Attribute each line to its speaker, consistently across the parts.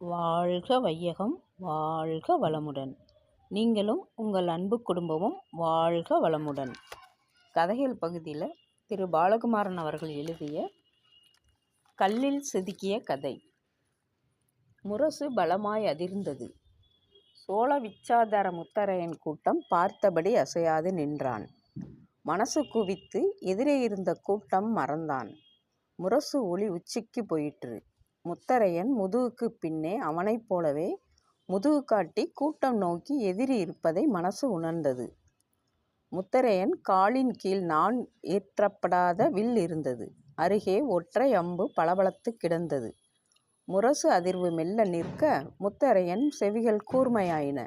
Speaker 1: வாழ்க வையகம் வாழ்க வளமுடன். நீங்களும் உங்கள் அன்பு குடும்பமும் வாழ்க வளமுடன். கதைகள் பகுதியில் திரு. பாலகுமாரன் அவர்கள் எழுதிய கல்லில் செதுக்கிய கதை. முரசு பலமாய் அதிர்ந்தது. சோழ விச்சாதார முத்தரையன் கூட்டம் பார்த்தபடி அசையாது நின்றான். மனசு குவித்து எதிரே இருந்த கூட்டம் மறந்தான். முரசு ஒளி உச்சிக்கு போயிற்று. முத்தரையன் முதுகுக்குப் பின்னே அவனைப் போலவே முதுகு காட்டி கூட்டம் நோக்கி எதிரி இருப்பதை மனசு உணர்ந்தது. முத்தரையன் காலின் கீழ் நான் ஏற்றப்படாத வில் இருந்தது. அருகே ஒற்றை அம்பு பளபளத்து கிடந்தது. முரசு அதிர்வு மெல்ல நிற்க முத்தரையன் செவிகள் கூர்மையாயின.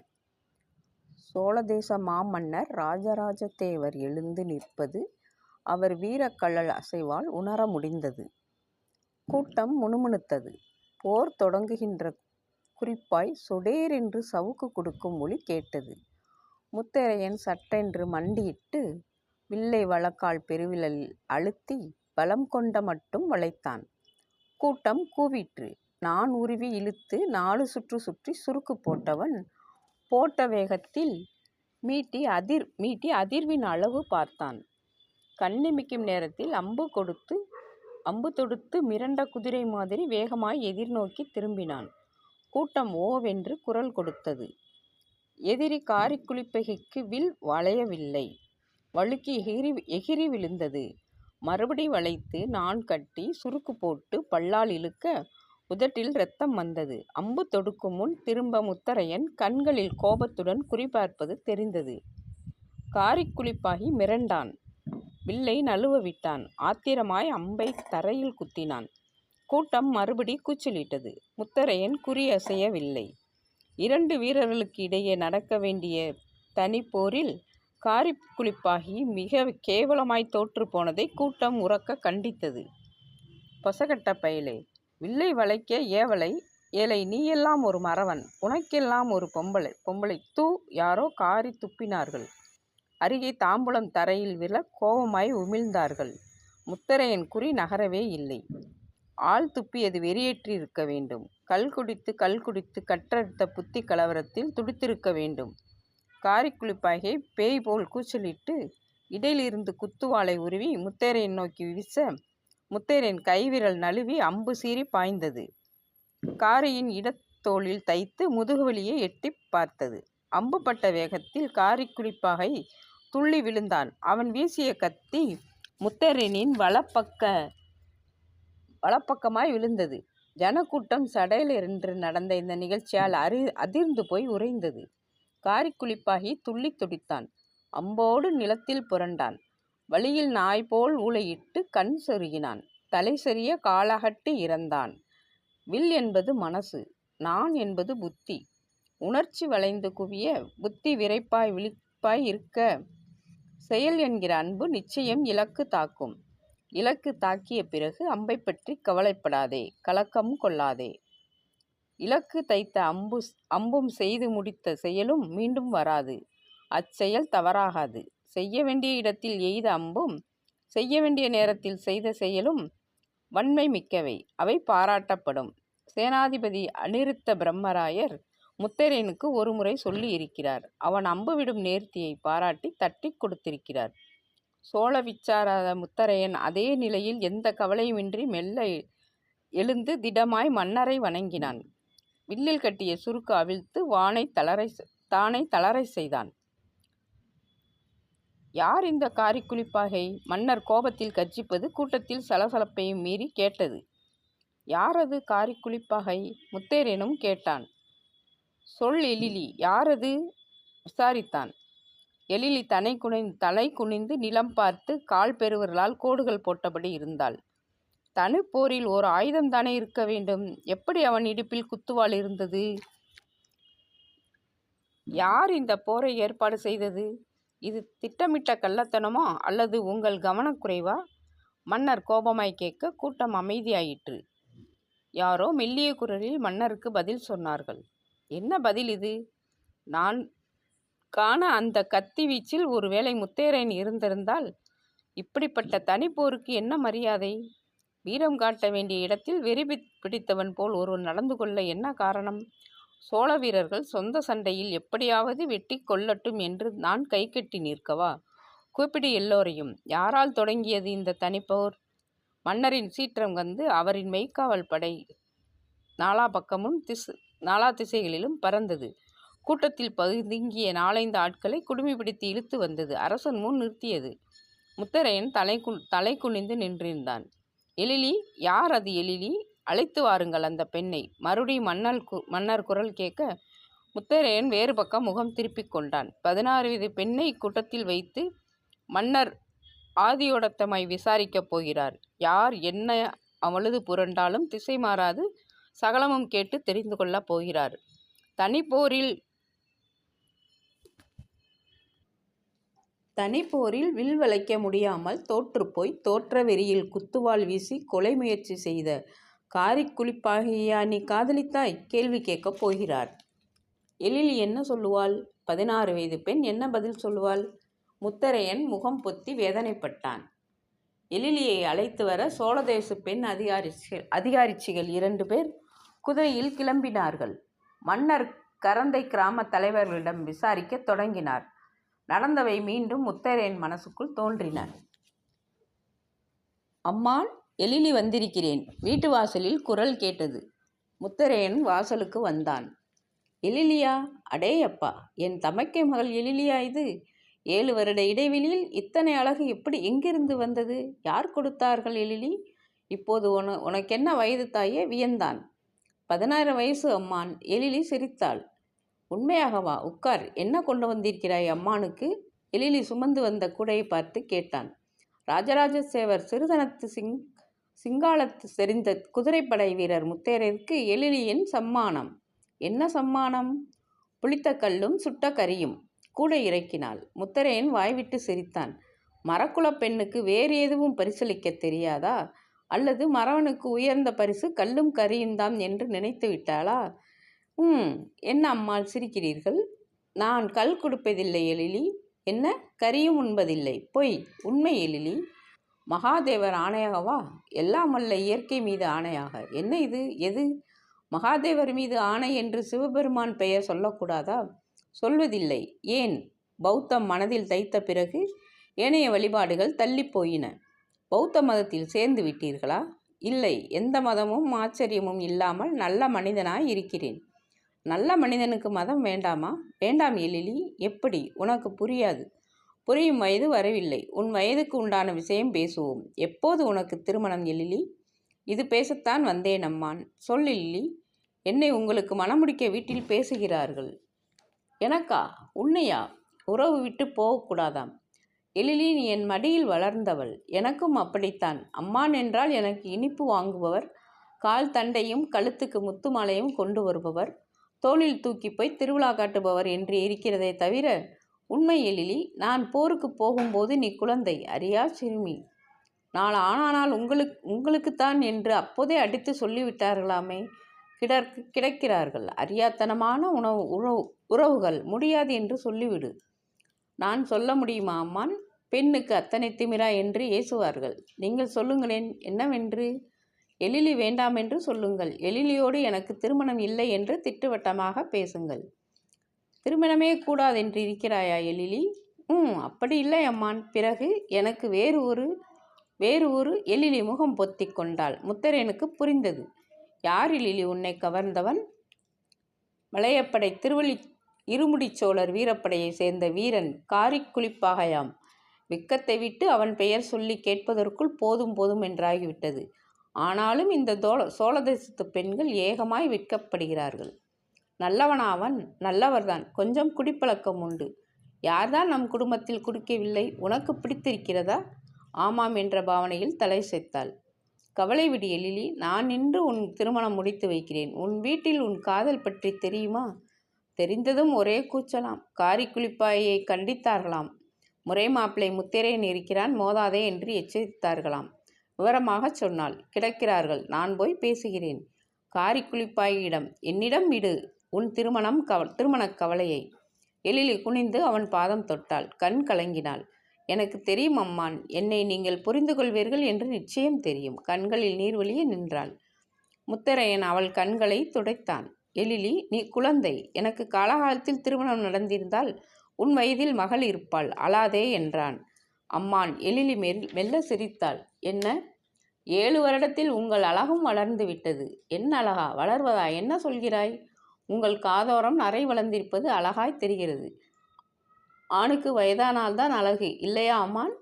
Speaker 1: சோழதேச மாமன்னர் ராஜராஜ தேவர் எழுந்து நிற்பது அவர் வீரக்கழல் அசைவால் உணர முடிந்தது. கூட்டம் முணுமுணுத்தது. போர் தொடங்குகின்ற குறிப்பாய் சொடேரென்று சவுக்கு கொடுக்கும் ஒலி கேட்டது. முத்தரையன் சட்டென்று மண்டியிட்டு வில்லை வழக்கால் பெருவிரலில் அழுத்தி பலம் கொண்ட மட்டும் வளைத்தான். கூட்டம் கூவிற்று. நான் உருவி இழுத்து நாலு சுற்று சுற்றி சுருக்கு போட்டவன் போட்ட வேகத்தில் மீட்டி அதிர் மீட்டி அதிர்வின் அளவு பார்த்தான். கண்ணிமிக்கும் நேரத்தில் அம்பு கொடுத்து அம்பு தொடுத்து மிரண்ட குதிரை மாதிரி வேகமாய் எதிர்நோக்கி திரும்பினான். கூட்டம் ஓவென்று குரல் கொடுத்தது. எதிரி காரிக்குளிப்பகைக்கு வில் வளையவில்லை. வழுக்கி எகிரி எகிரி விழுந்தது. மறுபடி வளைத்து நான் கட்டி சுருக்கு போட்டு பல்லால் இழுக்க உதட்டில் ரத்தம் வந்தது. அம்பு தொடுக்கும் முன் திரும்ப முத்தரையன் கண்களில் கோபத்துடன் குறிபார்ப்பது தெரிந்தது. காரிக்குளிப்பாகி மிரண்டான். வில்லை நழுவ விட்டான். ஆத்திரமாய் அம்பை தரையில் குத்தினான். கூட்டம் மறுபடி கூச்சலிட்டது. முத்தரையன் குறி அசையவில்லை. இரண்டு வீரர்களுக்கு இடையே நடக்க வேண்டிய தனிப்போரில் காரி குளிப்பாகி மிக கேவலமாய் தோற்று போனதை கூட்டம் உறக்க கண்டித்தது. பொசகட்ட பயலே. வில்லை வளைக்க ஏவலை ஏழை நீயெல்லாம் ஒரு மறவன். உனக்கெல்லாம் ஒரு பொம்பளை பொம்பளை தூ யாரோ காரி துப்பினார்கள். அருகே தாம்பூலம் தரையில் விழ கோபமாய் உமிழ்ந்தார்கள். முத்தரையன் குறி நகரவே இல்லை. ஆள் துப்பியது வெறியேற்றியிருக்க வேண்டும். கள் குடித்து கல் குடித்து கற்றறுத்த புத்தி கலவரத்தில் துடித்திருக்க வேண்டும். காரிக்குளிப்பாகை பேய் போல் கூச்சலிட்டு இடையிலிருந்து குத்துவாளை உருவி முத்தேரையன் நோக்கி வீச முத்தரையன் கைவிரல் நழுவி அம்பு சீறி பாய்ந்தது. காரியின் இடத்தோளில் தைத்து முதுகுவலியை எட்டிப் பார்த்தது. அம்புப்பட்ட வேகத்தில் காரிக்குளிப்பாகை துள்ளி விழுந்தான். அவன் வீசிய கத்தி முத்தரனின் வலப்பக்க வலப்பக்கமாய் விழுந்தது. ஜனக்கூட்டம் சடேலென்று நடந்த இந்த நிகழ்ச்சியால் அறி அதிர்ந்து போய் உறைந்தது. காரிக்குளிப்பாகி துள்ளித் துடித்தான். அம்போடு நிலத்தில் புரண்டான். வழியில் நாய் போல் ஊளையிட்டு கண் சொருகினான். தலை சொரிய காலகட்டி இறந்தான். வில் என்பது மனசு. நான் என்பது புத்தி. உணர்ச்சி வளைந்து குவிய புத்தி விறைப்பாய் விழிப்பாய் இருக்க செயல் என்கிற அன்பு நிச்சயம் இலக்கு தாக்கும். இலக்கு தாக்கிய பிறகு அம்பை பற்றி கவலைப்படாதே கலக்கம் கொள்ளாதே. இலக்கு தைத்த அம்பு அம்பும் செய்து முடித்த செயலும் மீண்டும் வராது. அச்செயல் தவறாகாது. செய்ய வேண்டிய இடத்தில் எய்த அம்பும் செய்ய வேண்டிய நேரத்தில் செய்த செயலும் வன்மை மிக்கவை. அவை பாராட்டப்படும். சேனாதிபதி அநிருத்த பிரம்மராயர் முத்தரையனுக்கு ஒருமுறை சொல்லி இருக்கிறார். அவன் அம்புவிடும் நேர்த்தியை நேர்த்தியைப் தட்டி தட்டிக் கொடுத்திருக்கிறார். சோழ விச்சாராத முத்தரையன் அதே நிலையில் எந்த கவலையுமின்றி மெல்ல எழுந்து திடமாய் மன்னரை வணங்கினான். வில்லில் கட்டிய சுருக்கு அவிழ்த்து வானைத் தளரை தானை தளரை செய்தான். யார் இந்த காரிக்குளிப்பாகை? மன்னர் கோபத்தில் கர்ஜிப்பது கூட்டத்தில் சலசலப்பையும் மீறி கேட்டது. யாரது காரிக்குளிப்பாகை? முத்தேரேனும் கேட்டான். சொல் எழிலி. யாரது? விசாரித்தான். எழிலி தனை குனிந்து தலை குனிந்து நிலம் பார்த்து கால் பெறுவர்களால் கோடுகள் போட்டபடி இருந்தாள். தனிப்போரில் ஓர் ஆயுதம்தானே இருக்க வேண்டும். எப்படி அவன் இடுப்பில் குத்துவாள் இருந்தது? யார் இந்தப் போரை ஏற்பாடு செய்தது? இது திட்டமிட்ட கள்ளத்தனமா அல்லது உங்கள் கவனக்குறைவா? மன்னர் கோபமாய் கேட்க கூட்டம் அமைதியாயிற்று. யாரோ மெல்லிய குரலில் மன்னருக்கு பதில் சொன்னார்கள். என்ன பதில் இது? நான் காண அந்த கத்தி வீச்சில் ஒருவேளை முத்தேரன் இருந்திருந்தால் இப்படிப்பட்ட தனிப்போருக்கு என்ன மரியாதை? வீரம் காட்ட வேண்டிய இடத்தில் வெறி பிடித்தவன் போல் ஒருவன் நடந்து கொள்ள என்ன காரணம்? சோழ வீரர்கள் சொந்த சண்டையில் எப்படியாவது வெட்டி கொள்ளட்டும் என்று நான் கை கட்டி நிற்கவா? கூப்பிடு எல்லோரையும். யாரால் தொடங்கியது இந்த தனிப்போர்? மன்னரின் சீற்றம் வந்து அவரின் மெய்க்காவல் படை. நாலா பக்கமும் திசு நாலா திசைகளிலும் பறந்தது. கூட்டத்தில் பதுங்கிய நாலைந்து ஆட்களை குடுமி பிடித்து இழுத்து வந்தது. அரசன் முன் நிறுத்தியது. முத்தரையன் தலை கு தலை குனிந்து நின்றிருந்தான். எழிலி யார் அது எழிலி? அழைத்து வாருங்கள் அந்த பெண்ணை. மறுபடியும் மன்னல் கு மன்னர் குரல் கேட்க முத்தரையன் வேறு பக்கம் முகம் திருப்பிக் கொண்டான். பதினாறு வயது பெண்ணை கூட்டத்தில் வைத்து மன்னர் ஆதியோடத்தமாய் விசாரிக்கப் போகிறார். யார் என்ன அவளது புரண்டாலும் திசை மாறாது. சகலமும் கேட்டு தெரிந்து கொள்ளப் போகிறார். தனிப்போரில் தனிப்போரில் வில் வளைக்க முடியாமல் தோற்றுப்போய் தோற்ற வெறியில் குத்துவாள் வீசி கொலை முயற்சி செய்த காரிக்குளிப்பாகியா நீ காதலித்தாய்? கேள்வி கேட்கப் போகிறார். எழிலி என்ன சொல்லுவாள்? பதினாறு வயது பெண் என்ன பதில் சொல்லுவாள்? முத்தரையன் முகம் பொத்தி வேதனைப்பட்டான். எழிலியை அழைத்து வர சோழதேச பெண் அதிகாரிச்சிகள் அதிகாரிச்சிகள் இரண்டு பேர் குதிரையில் கிளம்பினார்கள். மன்னர் கரந்தை கிராம தலைவர்களிடம் விசாரிக்க தொடங்கினார். நடந்தவை மீண்டும் முத்தரையன் மனசுக்குள் தோன்றின. அம்மான் எழிலி வந்திருக்கிறேன் வீட்டு வாசலில் குரல் கேட்டது. முத்தரையன் வாசலுக்கு வந்தான். எழிலியா அடேயப்பா என் தமக்கை மகள் எழிலியா இது? ஏழு வருட இடைவெளியில் இத்தனை அழகு எப்படி எங்கிருந்து வந்தது? யார் கொடுத்தார்கள் எழிலி? இப்போது உன உனக்கென்ன வயது தாயே? வியந்தான். பதினாறு வயசு அம்மான் எழிலி சிரித்தாள். உண்மையாகவா? உட்கார். என்ன கொண்டு வந்திருக்கிறாய் அம்மானுக்கு? எழிலி சுமந்து வந்த கூடையை பார்த்து கேட்டான். ராஜராஜ சேவர் சிறுதனத்து சிங் சிங்காலத்து செறிந்த குதிரைப்படை வீரர் முத்தேரருக்கு எழிலியின் சம்மானம். என்ன சம்மானம்? புளித்த கல்லும் சுட்ட கரியும். கூட இறக்கினாள். முத்தரையன் வாய்விட்டு சிரித்தான். மரக்குலப் பெண்ணுக்கு வேறு எதுவும் பரிசளிக்க தெரியாதா? அல்லது மறவனுக்கு உயர்ந்த பரிசு கல்லும் கரியும்தான் என்று நினைத்து விட்டாளா? ம் என்ன அம்மாள் சிரிக்கிறீர்கள்? நான் கல் கொடுப்பதில்லை எழிலி. என்ன? கரியும் உண்பதில்லை. பொய். உண்மை எழிலி. மகாதேவர் ஆணையாகவா? எல்லாம் அல்ல இயற்கை மீது ஆணையாக. என்ன இது? எது? மகாதேவர் மீது ஆணை என்று சிவபெருமான் பெயர் சொல்லக்கூடாதா? சொல்வதில்லை. ஏன்? பௌத்தம் மனதில் தைத்த பிறகு ஏனைய வழிபாடுகள் தள்ளி போயின. பௌத்த மதத்தில் சேர்ந்து விட்டீர்களா? இல்லை எந்த மதமும் ஆச்சரியமும் இல்லாமல் நல்ல மனிதனாய் இருக்கிறேன். நல்ல மனிதனுக்கு மதம் வேண்டாமா? வேண்டாம் எழிலி எப்படி? உனக்கு புரியாது. புரியும் வயது வரவில்லை. உன் வயதுக்கு உண்டான விஷயம் பேசுவோம். எப்போது உனக்கு திருமணம் எழிலி? இது பேசத்தான் வந்தேன் அம்மான். சொல் எழிலி. என்னை உங்களுக்கு மணமுடிக்க வீட்டில் பேசுகிறார்கள். எனக்கா? உன்னையா? உறவு விட்டு போகக்கூடாதாம். எழிலி நீ என் மடியில் வளர்ந்தவள். எனக்கும் அப்படித்தான். அம்மான் என்றால் எனக்கு இனிப்பு வாங்குபவர். கால் தண்டையும் கழுத்துக்கு முத்து மாலையும் கொண்டு வருபவர். தோளில் தூக்கி போய் திருவிழா காட்டுபவர் என்று இருக்கிறதே தவிர உண்மை எழிலி நான் போருக்கு போகும்போது நீ குழந்தை. அறியா சிறுமி? நாள் ஆனானால் உங்களுக்கு உங்களுக்குத்தான் என்று அப்போதே அடித்து சொல்லிவிட்டார்களாமே. கிடற்கு கிடக்கிறார்கள். அறியாத்தனமான உணவு உறவு உறவுகள். முடியாது என்று சொல்லிவிடு. நான் சொல்ல முடியுமா அம்மான்? பெண்ணுக்கு அத்தனை திமிரா என்று ஏசுவார்கள். நீங்கள் சொல்லுங்களேன் என்னவென்று? எழிலி வேண்டாம் என்று சொல்லுங்கள். எழிலியோடு எனக்கு திருமணம் இல்லை என்று திட்டுவட்டமாக பேசுங்கள். திருமணமே கூடாதென்று இருக்கிறாயா எழிலி? ம் அப்படி இல்லை அம்மான். பிறகு எனக்கு வேறு ஒரு வேறு ஒரு எழிலி முகம் பொத்தி கொண்டாள். முத்தரேனுக்கு புரிந்தது. யார் எழிலி உன்னை கவர்ந்தவன்? மலையப்படை திருவள்ளி இருமுடிச்சோழர் வீரப்படையைச் வீரப்படையை சேர்ந்த வீரன் காரிக்குளிப்பாகையாம் விக்கத்தை விட்டு அவன் பெயர் சொல்லி கேட்பதற்குள் போதும் போதும் என்றாகிவிட்டது. ஆனாலும் இந்த தோழ சோழ தேசத்து பெண்கள் ஏகமாய் விற்கப்படுகிறார்கள். நல்லவனாவன் நல்லவர்தான். கொஞ்சம் குடிப்பழக்கம் உண்டு. யார்தான் நம் குடும்பத்தில் குடிக்கவில்லை? உனக்கு பிடித்திருக்கிறதா? ஆமாம் என்ற பாவனையில் தலை சேர்த்தாள். கவலை விடு எழிலி நான் நின்று உன் திருமணம் முடித்து வைக்கிறேன். உன் வீட்டில் உன் காதல் பற்றி தெரியுமா? தெரிந்ததும் ஒரே கூச்சலாம். காரி குளிப்பாயை கண்டித்தார்களாம். முறை மாப்பிள்ளை முத்திரையன் இருக்கிறான் மோதாதே என்று எச்சரித்தார்களாம். விவரமாகச் சொன்னாள் கிடக்கிறார்கள் நான் போய் பேசுகிறேன். காரி குளிப்பாயிடம் என்னிடம் விடு உன் திருமணம் கவ திருமணக் கவலையை. எழிலி குனிந்து அவன் பாதம் தொட்டாள் கண் கலங்கினாள். எனக்கு தெரியும் அம்மான் என்னை நீங்கள் புரிந்து கொள்வீர்கள் என்று நிச்சயம் தெரியும். கண்களில் நீர்வழியே நின்றாள். முத்தரையன் அவள் கண்களை துடைத்தான். எழிலி நீ குழந்தை எனக்கு காலகாலத்தில் திருமணம் நடந்திருந்தால் உன் வயதில் மகள் இருப்பாள் அழாதே என்றான். அம்மான் எழிலி மெல் மெல்ல சிரித்தாள். என்ன? ஏழு வருடத்தில் உங்கள் அழகும் வளர்ந்து விட்டது. என்ன அழகா? வளர்வதா? என்ன சொல்கிறாய்? உங்கள் காதோரம் நரை வளர்ந்திருப்பது அழகாய் தெரிகிறது. ஆணுக்கு வயதானால்தான் அழகு இல்லையா அம்மான்?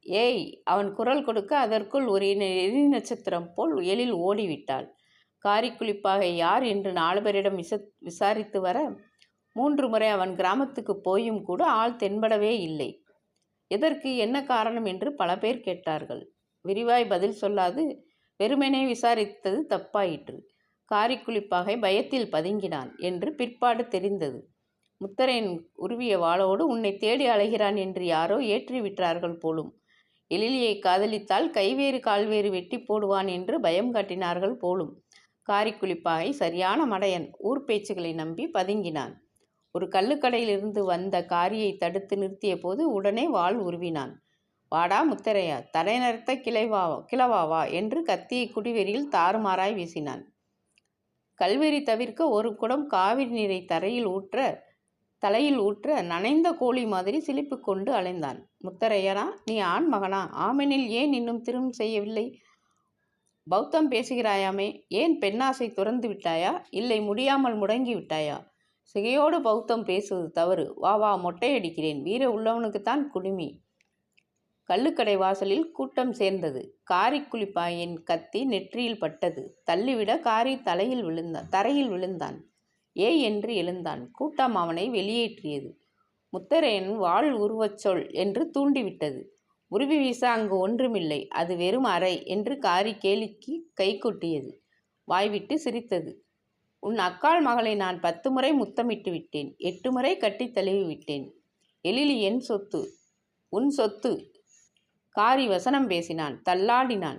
Speaker 1: ஏய் அவன் குரல் கொடுக்க அதற்குள் ஒரு எரி நட்சத்திரம் போல் எழில் ஓடிவிட்டாள். காரிக்குளிப்பாக யார் என்று நாலு பேரிடம் விச விசாரித்து வர மூன்று முறை அவன் கிராமத்துக்கு போயும் கூட ஆள் தென்படவே இல்லை. எதற்கு என்ன காரணம் என்று பல பேர் கேட்டார்கள். விரிவாய் பதில் சொல்லாது வெறுமனே விசாரித்தது தப்பாயிற்று. காரிக்குளிப்பாகை பயத்தில் பதுங்கினான் என்று பிற்பாடு தெரிந்தது. முத்தரையன் உருவிய வாளோடு உன்னை தேடி அலைகிறான் என்று யாரோ ஏற்றி விட்டார்கள் போலும். எழிலியை காதலித்தால் கைவேறு கால்வேறு வெட்டி போடுவான் என்று பயம் காட்டினார்கள் போலும். காரிக்குளிப்பாகை சரியான மடையன் ஊர் பேச்சுகளை நம்பி பதுங்கினான். ஒரு கள்ளுக்கடையிலிருந்து வந்த காரியை தடுத்து நிறுத்திய போது உடனே வாள் உருவினான். வாடா முத்தரையா தலைநரத்த கிளைவா கிளவாவா என்று கத்தியை குடிவெறியில் தாறுமாறாய் வீசினான். கல்வெறி தவிர்க்க ஒரு குடம் காவிரி நீரை தரையில் ஊற்ற தலையில் ஊற்ற நனைந்த கோழி மாதிரி சிலிப்பு கொண்டு அலைந்தான். முத்தரையனா நீ ஆண் மகனா? ஆமெனில் ஏன் இன்னும் திருமணம் செய்யவில்லை? பௌத்தம் பேசுகிறாயாமே ஏன் பெண்ணாசை துறந்து விட்டாயா? இல்லை முடியாமல் முடங்கி விட்டாயா? சிகையோடு பௌத்தம் பேசுவது தவறு. வா வா மொட்டையடிக்கிறேன். வீர உள்ளவனுக்குத்தான் குடுமி. கள்ளுக்கடை வாசலில் கூட்டம் சேர்ந்தது. காரி குளிப்பாயின் கத்தி நெற்றியில் பட்டது. தள்ளிவிட காரி தலையில் விழுந்தான் தரையில் விழுந்தான். ஏய் என்று எழுந்தான். கூட்டம் அவனை வெளியேற்றியது. முத்தரையன் வாழ் உருவச்சொல் என்று தூண்டிவிட்டது. உருவி வீச அங்கு ஒன்றுமில்லை. அது வெறும் அறை என்று காரி கேலிக்கு கை கொட்டியது. வாய்விட்டு சிரித்தது. உன் அக்காள் மகளை நான் பத்து முறை முத்தமிட்டு விட்டேன். எட்டு முறை கட்டி தழுவி விட்டேன். எழிலி என் சொத்து. உன் சொத்து. காரி வசனம் பேசினான். தள்ளாடினான்.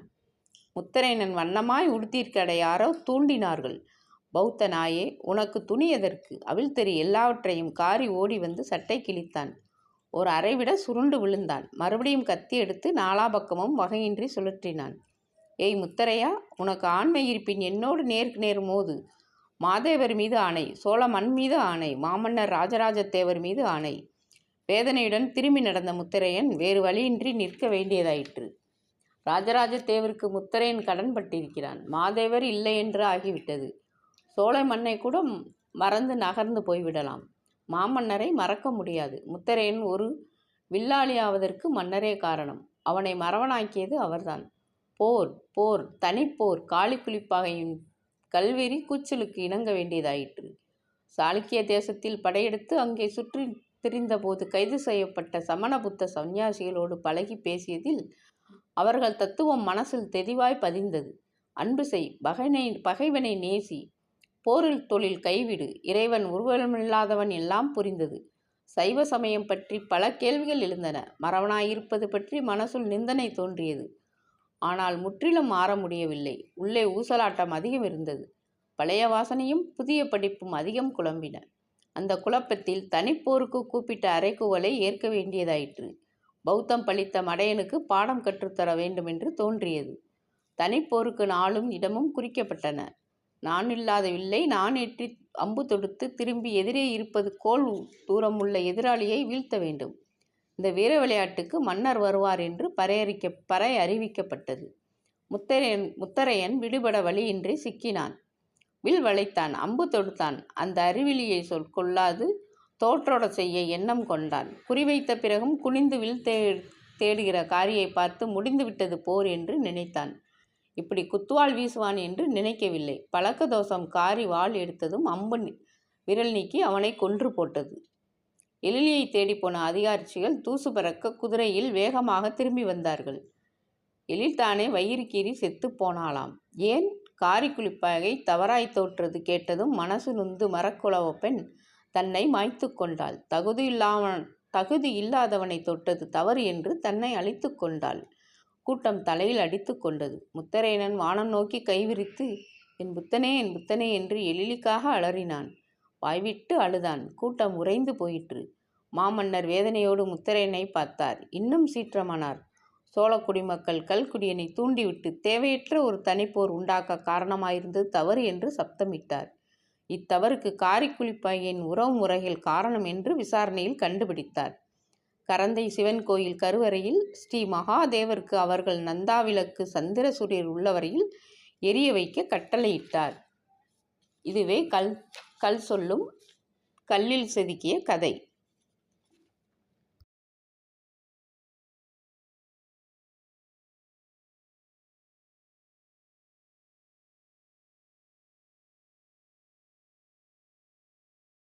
Speaker 1: முத்தரையனன் வண்ணமாய் உடுத்தியிருக்கடை யாரோ தூண்டினார்கள். பௌத்த நாயே உனக்கு துணி எதற்கு? அவிழ்த்தறி எல்லாவற்றையும் காரி ஓடி வந்து சட்டை கிழித்தான். ஒரு அரைவிட சுருண்டு விழுந்தான். மறுபடியும் கத்தி எடுத்து நாலா பக்கமும் வகையின்றி சுழற்றினான். ஏய் முத்தரையா உனக்கு ஆண்மை இருப்பின் என்னோடு நேருக்கு நேர் மோது. மாதேவர் மீது ஆணை சோழ மண் மீது ஆணை மாமன்னர் ராஜராஜ தேவர் மீது ஆணை. வேதனையுடன் திரும்பி நடந்த முத்தரையன் வேறு வழியின்றி நிற்க வேண்டியதாயிற்று. ராஜராஜ தேவருக்கு முத்தரையன் கடன் பட்டிருக்கிறான். மாதேவர் இல்லை என்று ஆகிவிட்டது. சோழ மண்ணை கூட மறந்து நகர்ந்து போய்விடலாம். மாமன்னரை மறக்க முடியாது. முத்தரையன் ஒரு வில்லாளியாவதற்கு மன்னரே காரணம். அவனை மறவனாக்கியது அவர்தான். போர் போர் தனிப்போர் காளி கல்வெறி கூச்சலுக்கு இணங்க வேண்டியதாயிற்று. சாளுக்கிய தேசத்தில் படையெடுத்து அங்கே சுற்றி திரிந்தபோது கைது செய்யப்பட்ட சமண புத்த சந்நியாசிகளோடு பழகி பேசியதில் அவர்கள் தத்துவம் மனசில் தெளிவாய் பதிந்தது. அன்பு செய் பகைனை பகைவனை நேசி போரில் தொழில் கைவிடு. இறைவன் உருவமில்லாதவன் எல்லாம் புரிந்தது. சைவ சமயம் பற்றி பல கேள்விகள் எழுந்தன. மரவனாயிருப்பது பற்றி மனசுள் நிந்தனை தோன்றியது. ஆனால் முற்றிலும் மாற முடியவில்லை. உள்ளே ஊசலாட்டம் அதிகம் இருந்தது. பழைய வாசனையும் புதிய படிப்பும் அதிகம் குழம்பின. அந்த குழப்பத்தில் தனிப்போருக்கு கூப்பிட்ட அரைக்குவலை ஏற்க வேண்டியதாயிற்று. பௌத்தம் பழித்த மடையனுக்கு பாடம் கற்றுத்தர வேண்டுமென்று தோன்றியது. தனிப்போருக்கு நாளும் இடமும் குறிக்கப்பட்டன. நான் இல்லாத வில்லை. நான் ஏற்றி அம்பு தொடுத்து திரும்பி எதிரே இருப்பது கோல் தூரமுள்ள எதிராளியை வீழ்த்த வேண்டும். இந்த வீர விளையாட்டுக்கு மன்னர் வருவார் என்று பரையறிக்க பறை அறிவிக்கப்பட்டது. முத்தரையன் முத்தரையன் விடுபட வழியின்றி சிக்கினான். வில் வளைத்தான் அம்பு தொடுத்தான். அந்த அறிவிலியை சொல் கொள்ளாது தோற்றோட செய்ய எண்ணம் கொண்டான். குறிவைத்த பிறகும் குனிந்து வில் தே தேடுகிற காரியை பார்த்து முடிந்துவிட்டது போர் என்று நினைத்தான். இப்படி குத்துவாள் வீசுவான் என்று நினைக்கவில்லை. பழக்க தோஷம் காரி வாள் எடுத்ததும் அம்பு விரல் நீக்கி அவனை கொன்று போட்டது. எழிலியை தேடிப்போன அதிகாரிச்சிகள் தூசு பறக்க குதிரையில் வேகமாக திரும்பி வந்தார்கள். எழில்தானே வயிறு கீறி செத்து போனாளாம். ஏன்? காரி குளிப்பாகை தவறாய் தோற்றது கேட்டதும் மனசு நுந்து மரக்குளவ பெண் தன்னை மாய்த்து கொண்டாள். தகுதி இல்லாம தகுதி இல்லாதவனை தொட்டது தவறு என்று தன்னை அழித்து கொண்டாள். கூட்டம் தலையில் அடித்து கொண்டது. முத்தரையனன் வானம் நோக்கி கைவிரித்து என் புத்தனே என் புத்தனே என்று எழிலிக்காக அலறினான். வாய்விட்டு அழுதான். கூட்டம் உறைந்து போயிற்று. மாமன்னர் வேதனையோடு முத்தரையனை பார்த்தார். இன்னும் சீற்றமானார். சோழக்குடி மக்கள் கல்குடியனை தூண்டிவிட்டு தேவையற்ற ஒரு தனிப்போர் உண்டாக்க காரணமாயிருந்தது தவறு என்று சப்தமிட்டார். இத்தவறுக்கு காரிக்குளிப்பாயின் உறவு முறைகள் காரணம் என்று விசாரணையில் கண்டுபிடித்தார். கரந்தை சிவன் கோயில் கருவறையில் ஸ்ரீ மகாதேவருக்கு அவர்கள் நந்தாவிளக்கு சந்திரசூரியர் உள்ளவரையில் எரிய வைக்க கட்டளையிட்டார். இதுவே கல் கல் சொல்லும் கல்லில் செதுக்கிய கதை.